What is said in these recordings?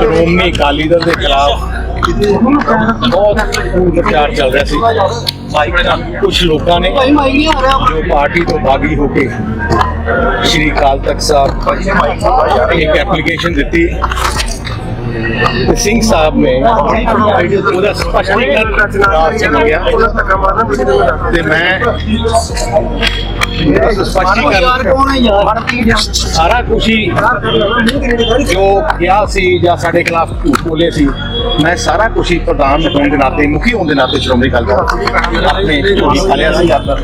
ਸ਼੍ਰੋਮਣੀ ਅਕਾਲੀ ਦਲ ਦੇ ਖਿਲਾਫ ਬਹੁਤ ਪ੍ਰਚਾਰ ਚੱਲ ਰਿਹਾ ਸੀ। ਕੁਝ ਲੋਕਾਂ ਨੇ ਜੋ ਪਾਰਟੀ ਤੋਂ ਬਾਗੀ ਹੋ ਕੇ ਸ਼੍ਰੀ ਅਕਾਲ ਤਖਤ ਸਾਹਿਬ ਇੱਕ ਐਪਲੀਕੇਸ਼ਨ ਦਿੱਤੀ। ਸਿੰਘ ਸਾਹਿਬ ਨੇ ਉਹਦਾ ਸਪਸ਼ਟੀਕਰਨ ਰਾਜ ਚ ਮੰਗਿਆ ਤੇ ਮੈਂ ਸਪਸ਼ਟੀਕਰਨ ਸਾਰਾ ਕੁਝ ਹੀ ਜੋ ਕਿਹਾ ਸੀ ਜਾਂ ਸਾਡੇ ਖਿਲਾਫ ਝੂਠ ਬੋਲੇ ਸੀ, ਮੈਂ ਸਾਰਾ ਕੁਝ ਹੀ ਪ੍ਰਧਾਨ ਹੋਣ ਦੇ ਨਾਤੇ, ਮੁਖੀ ਹੋਣ ਦੇ ਨਾਤੇ ਸ਼੍ਰੋਮਣੀ ਅਕਾਲੀ ਦਲ ਆਪਣੇ ਝੋਲੀ ਖਾਲਿਆ ਸੀ ਆਪਦਾ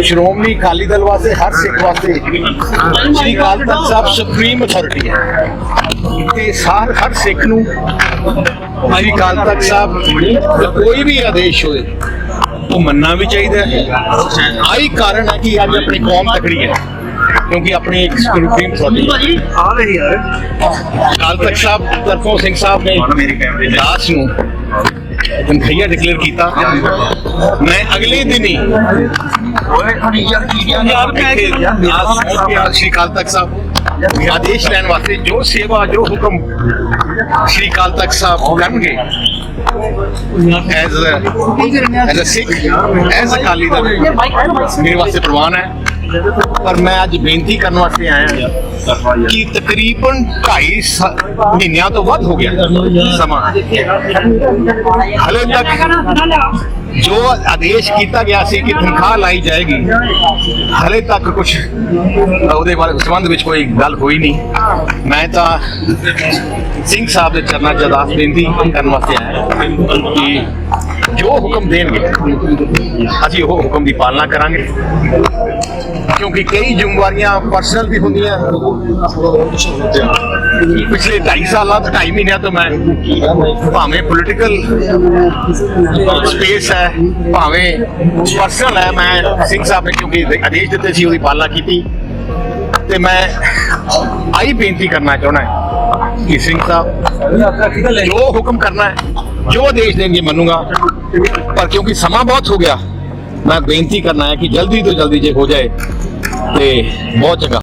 ਸ਼੍ਰੋਮਣੀ ਅਕਾਲੀ ਦਲ ਵਾਸਤੇ, ਹਰ ਸਿੱਖ ਵਾਸਤੇ, ਸ਼੍ਰੀ ਅਕਾਲ ਤਖਤ ਸਾਹਿਬ ਸੁਪਰੀਮ ਅਥਾਰਟੀ ਹੈ। ਤੇ ਸਾਰ ਹਰ ਸਿੱਖ ਨੂੰ। ਸ਼੍ਰੀ ਅਕਾਲ ਤਖਤ ਸਾਹਿਬ ਕੋਈ ਵੀ ਆਦੇਸ਼ ਹੋਏ ਉਹ ਮੰਨਣਾ ਵੀ ਚਾਹੀਦਾ ਹੈ। ਆਹੀ ਕਾਰਨ ਹੈ ਕਿ ਅੱਜ ਆਪਣੀ ਕੌਮ ਤਕੜੀ ਹੈ ਕਿਉਂਕਿ ਆਪਣੀ ਇੱਕ ਸੁਪਰੀਮ ਅਥਾਰਟੀ ਆ ਰਹੀ ਯਾਰ। ਅਕਾਲ ਤਖਤ ਸਾਹਿਬ ਤਰਫੋਂ ਸਿੰਘ ਸਾਹਿਬ ਨੇ ਦਾਸ ਨੂੰ। ਤਨਖਈਆ ਡਿਕਲੇਅਰ ਕੀਤਾ। ਮੈਂ ਅਗਲੇ ਦਿਨ ਹੀ ਯਾਰ ਮੈਂ ਸ਼੍ਰੀ ਅਕਾਲ ਤਖਤ ਸਾਹਿਬ ਆਦੇਸ਼ ਲੈਣ ਵਾਸਤੇ ਜੋ ਸੇਵਾ ਜੋ ਹੁਕਮ ਸ਼੍ਰੀ ਅਕਾਲ ਤਖਤ ਸਾਹਿਬ ਕਰਨਗੇ as as a Sikh as a Akali Dal ਮੇਰੇ ਵਾਸਤੇ ਪ੍ਰਵਾਨ ਹੈ। ਪਰ ਮੈਂ ਅੱਜ ਬੇਨਤੀ ਕਰਨ ਵਾਸਤੇ ਆਇਆ ਕਿ ਤਕਰੀਬਨ 2.5 ਮਹੀਨਿਆਂ ਤੋਂ ਵੱਧ ਹੋ ਗਿਆ ਸਮਾਂ। ਹਲੇ ਤੱਕ ਜੋ ਆਦੇਸ਼ ਕੀਤਾ ਗਿਆ ਸੀ ਕਿ ਤਨਖਾਹ ਲਾਈ ਜਾਏਗੀ, ਹਲੇ ਤੱਕ ਕੁਝ ਉਹਦੇ ਬਾਰੇ ਸੰਬੰਧ ਵਿੱਚ ਕੋਈ ਗੱਲ ਹੋਈ ਨਹੀਂ। ਮੈਂ ਤਾਂ ਸਿੰਘ ਸਾਹਿਬ ਦੇ ਚਰਨਾਂ 'ਚ ਅਰਦਾਸ ਬੇਨਤੀ ਕਰਨ ਵਾਸਤੇ ਆਇਆ ਕਿ ਜੋ ਹੁਕਮ ਦੇਣਗੇ, ਅਸੀਂ ਉਹ ਹੁਕਮ ਦੀ ਪਾਲਣਾ ਕਰਾਂਗੇ। ਕਿਉਂਕਿ ਕਈ ਜ਼ਿੰਮੇਵਾਰੀਆਂ ਪਰਸਨਲ ਵੀ ਹੁੰਦੀਆਂ। ਪਿਛਲੇ 2.5 ਸਾਲਾਂ ਤੋਂ 2.5 ਮਹੀਨਿਆਂ ਤੋਂ ਮੈਂ ਭਾਵੇਂ ਪੋਲੀਟੀਕਲ ਸਪੇਸ ਹੈ, ਭਾਵੇਂ ਪਰਸਨਲ ਹੈ, ਮੈਂ ਸਿੰਘ ਸਾਹਿਬ ਨੇ ਕਿਉਂਕਿ ਆਦੇਸ਼ ਦਿੱਤੇ ਸੀ, ਉਹਦੀ ਪਾਲਣਾ ਕੀਤੀ। ਤੇ ਮੈਂ ਆਈ ਬੇਨਤੀ ਕਰਨਾ ਚਾਹਣਾ ਹੈ ਕਿ ਸਿੰਘ ਸਾਹਿਬ ਜੋ ਹੁਕਮ ਕਰਨਾ ਹੈ, ਜੋ ਆਦੇਸ਼ ਦੇਣਗੇ ਮੰਨੂਗਾ। ਪਰ ਕਿਉਂਕਿ ਸਮਾਂ ਬਹੁਤ ਹੋ ਗਿਆ, ਮੈਂ ਬੇਨਤੀ ਕਰਨਾ ਹੈ ਕਿ ਜਲਦੀ ਤੋਂ ਜਲਦੀ ਜੇ ਹੋ ਜਾਏ ਤੇ ਬਹੁਤ ਚੰਗਾ